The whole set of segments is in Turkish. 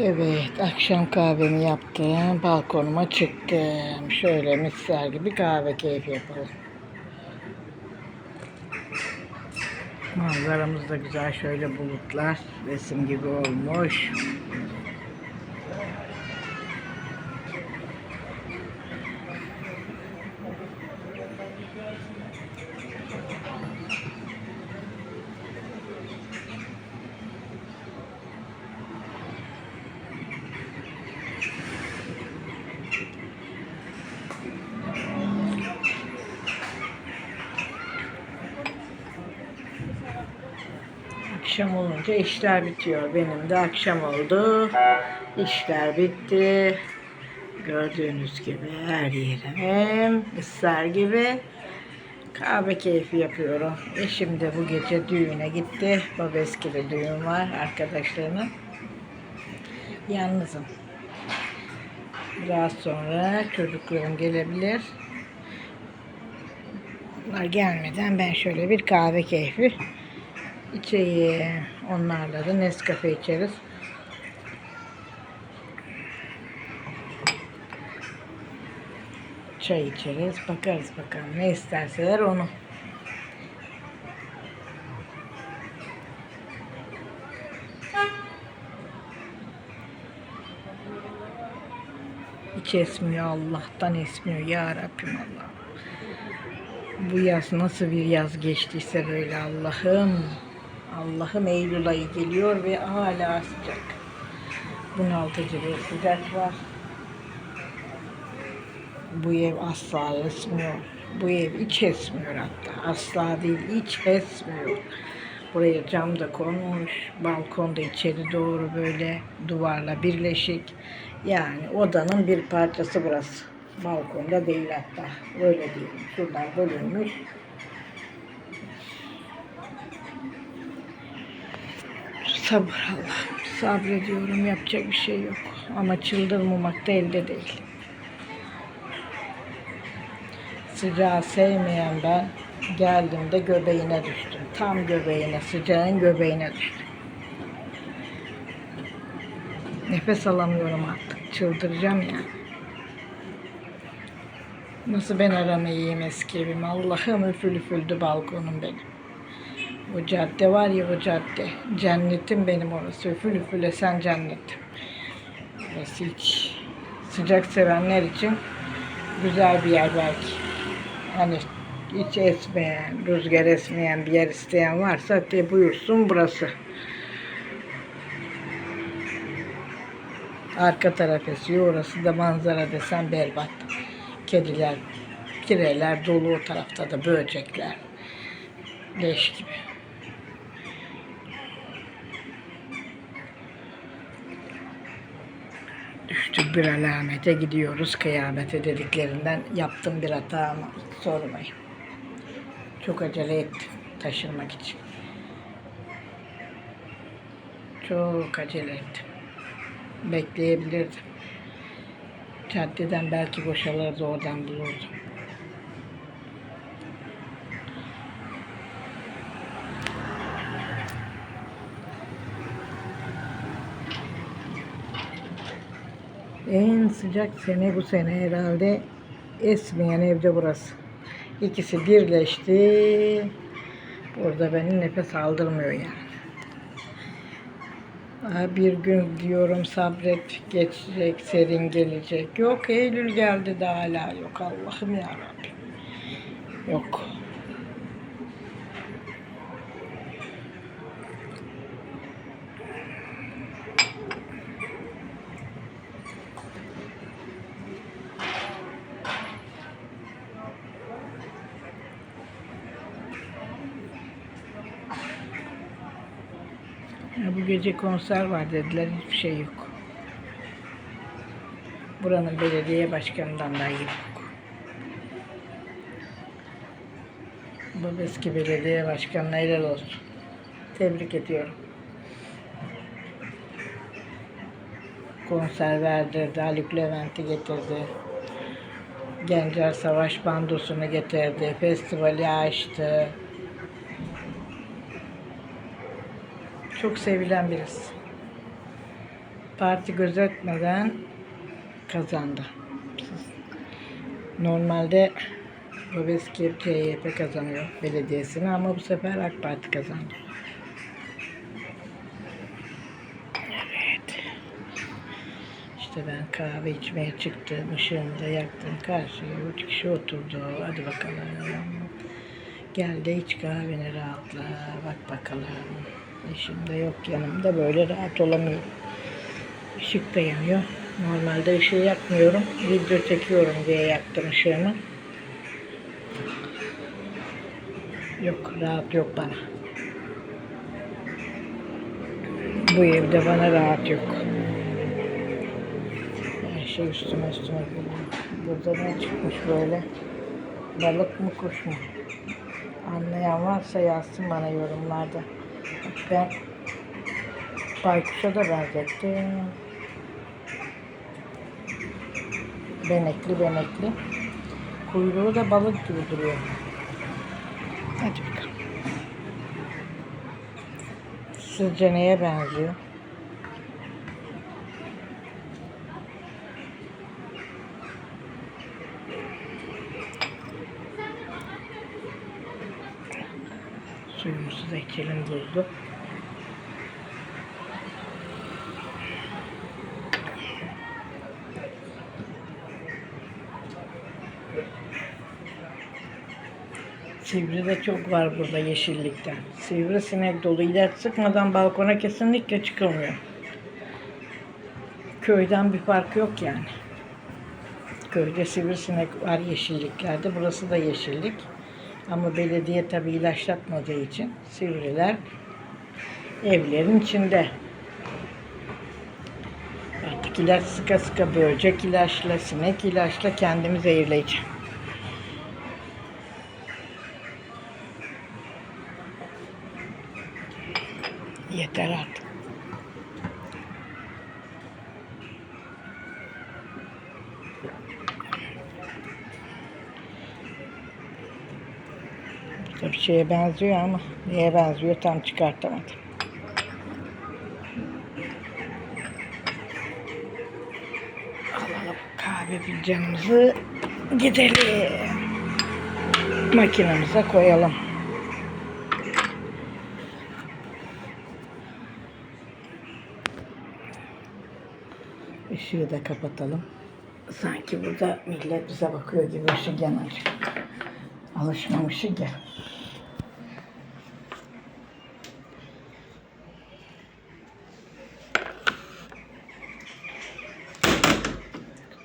Evet, akşam kahvemi yaptım. Balkonuma çıktım. Şöyle misler gibi kahve keyfi yapalım. Manzaramız da güzel. Şöyle bulutlar. Resim gibi olmuş. Akşam olunca işler bitiyor. Benim de akşam oldu. İşler bitti. Gördüğünüz gibi her yerim ısrar gibi kahve keyfi yapıyorum. Eşim de bu gece düğüne gitti. Babeski'de düğün var arkadaşlarının. Yalnızım. Biraz sonra çocuklarım gelebilir. Onlar gelmeden ben şöyle bir kahve keyfi içeyim. Onlarla da Nescafe içeriz. Çay içeriz. Bakarız bakalım ne isterseler onu. Hiç esmiyor Allah'tan esmiyor ya Rabbim Allah'ım. Bu yaz nasıl bir yaz geçtiyse böyle Allah'ım. Allah'ım Eylül ayı geliyor ve hala sıcak. Bunaltıcı bir sıcak var. Bu ev asla esmiyor. Bu ev hiç esmiyor hatta. Asla değil hiç esmiyor. Buraya cam da konmuş. Balkonda içeri doğru böyle duvarla birleşik. Yani odanın bir parçası burası. Balkonda değil hatta. Öyle değil. Şuradan bölünmüş. Sabır Allah. Sabrediyorum. Yapacak bir şey yok. Ama çıldırmamak da elde değil. Sıcağı sevmeyen ben geldiğimde göbeğine düştüm. Tam göbeğine, sıcağın göbeğine düştüm. Nefes alamıyorum artık. Çıldıracağım ya. Nasıl ben aramayayım eski evimi? Allah'ım üfül üfüldü balkonum benim. O cadde var ya o cadde. Cennetim benim orası. Üfül üfül esen cennetim. Orası hiç sıcak sevenler için güzel bir yer belki. Hani hiç esmeyen, rüzgar esmeyen bir yer isteyen varsa de buyursun burası. Arka taraf esiyor. Orası da manzara desen berbat. Kediler, kireler dolu o tarafta da böcekler. Leş gibi. Düştük bir alamete gidiyoruz kıyamete dediklerinden yaptım bir hata ama sormayın. Çok acele ettim taşınmak için. Çok acele ettim. Bekleyebilirdim. Caddeden belki boşalırdı oradan bulurdum. En sıcak sene bu sene herhalde esmeyen evde burası. İkisi birleşti. Burada beni nefes aldırmıyor yani. Bir gün diyorum sabret geçecek, serin gelecek. Yok Eylül geldi de hala yok. Allah'ım ya Rabbim. Yok. Ya bu gece konser var dediler. Hiçbir şey yok. Buranın belediye başkanından da yok. Bu eski belediye başkanına helal olsun. Tebrik ediyorum. Konser verdirdi. Haluk Levent'i getirdi. Gencer Savaş Bandosu'nu getirdi. Festivali açtı. Çok sevilen birisi. Parti gözetmeden kazandı. Normalde Robeski CHP kazanıyor belediyesini ama bu sefer AK Parti kazandı. Evet. İşte ben kahve içmeye çıktım. Işığını da yaktım. Karşıya üç kişi oturdu. Hadi bakalım. Gel de iç kahveni rahatla. Bak bakalım. Eşim de yok yanımda. Böyle rahat olamıyorum. Işık da yanıyor. Normalde ışığı yakmıyorum. Video çekiyorum diye yaktım ışığımı. Yok rahat yok bana. Bu evde bana rahat yok. Her şey üstüme üstüme geliyor. Burada ne çıkmış böyle? Balık mı kuş mu? Anlayan varsa yazsın bana yorumlarda. Ben baykuşa da benzettim. Benekli benekli. Kuyruğu da balık gibi duruyor. Hadi bakalım. Sizce neye benziyor? İçelim buzlu. Sivri de çok var burada yeşillikten. Sivri sinek dolu. İlaç sıkmadan balkona kesinlikle çıkılmıyor. Köyden bir fark yok yani. Köyde sivrisinek var yeşilliklerde. Burası da yeşillik. Ama belediye tabi ilaçlatmadığı için sivriler evlerin içinde. Artık ilaç sıka sıka böcek ilaçla, sinek ilaçla kendimi zehirleyeceğim. Yeter artık. Şeye benziyor ama neye benziyor tam çıkartamadım. Alalım kahve fincanımızı gidelim. Makinemize koyalım. Işığı da kapatalım. Sanki burada millet bize bakıyor gibi ışık yanacak. Alışmamışız ya.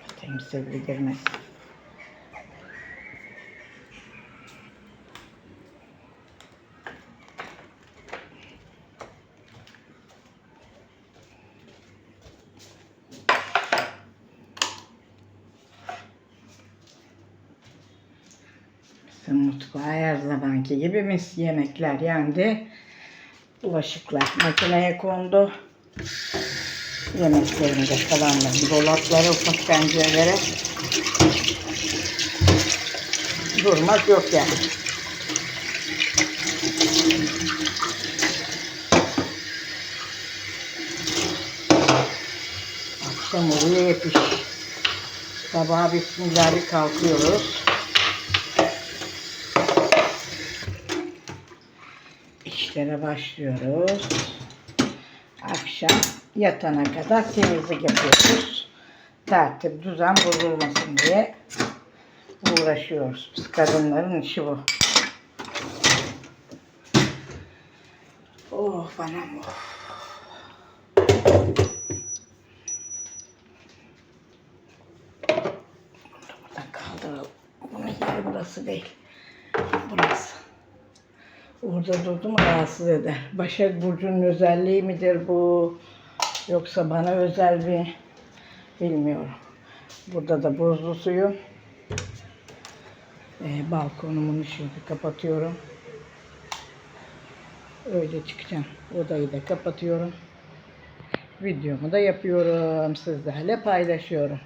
Kapatayım sevgili girmez. Bizim mutfağa her zamanki gibi mis yemekler yendi. Bulaşıklar makineye kondu. Yemeklerinde kalanlar dolaplara, ufak pencerelere durmak yok yani. Akşam oluyor yetiş. Sabaha bismillah kalkıyoruz. İşlere başlıyoruz. Akşam yatana kadar temizlik yapıyoruz. Tertip, düzen bozulmasın diye uğraşıyoruz. Biz kadınların işi bu. Oh anam oh. Buradan kaldıralım. Bunun yeri burası değil. Burası. Orada durdu mu rahatsız eder. Başak Burcu'nun özelliği midir bu? Yoksa bana özel bir bilmiyorum. Burada da buzlu suyu. Ee, balkonumun ışığını kapatıyorum. Öyle çıkacağım. Odayı da kapatıyorum. Videomu da yapıyorum. Sizlerle paylaşıyorum.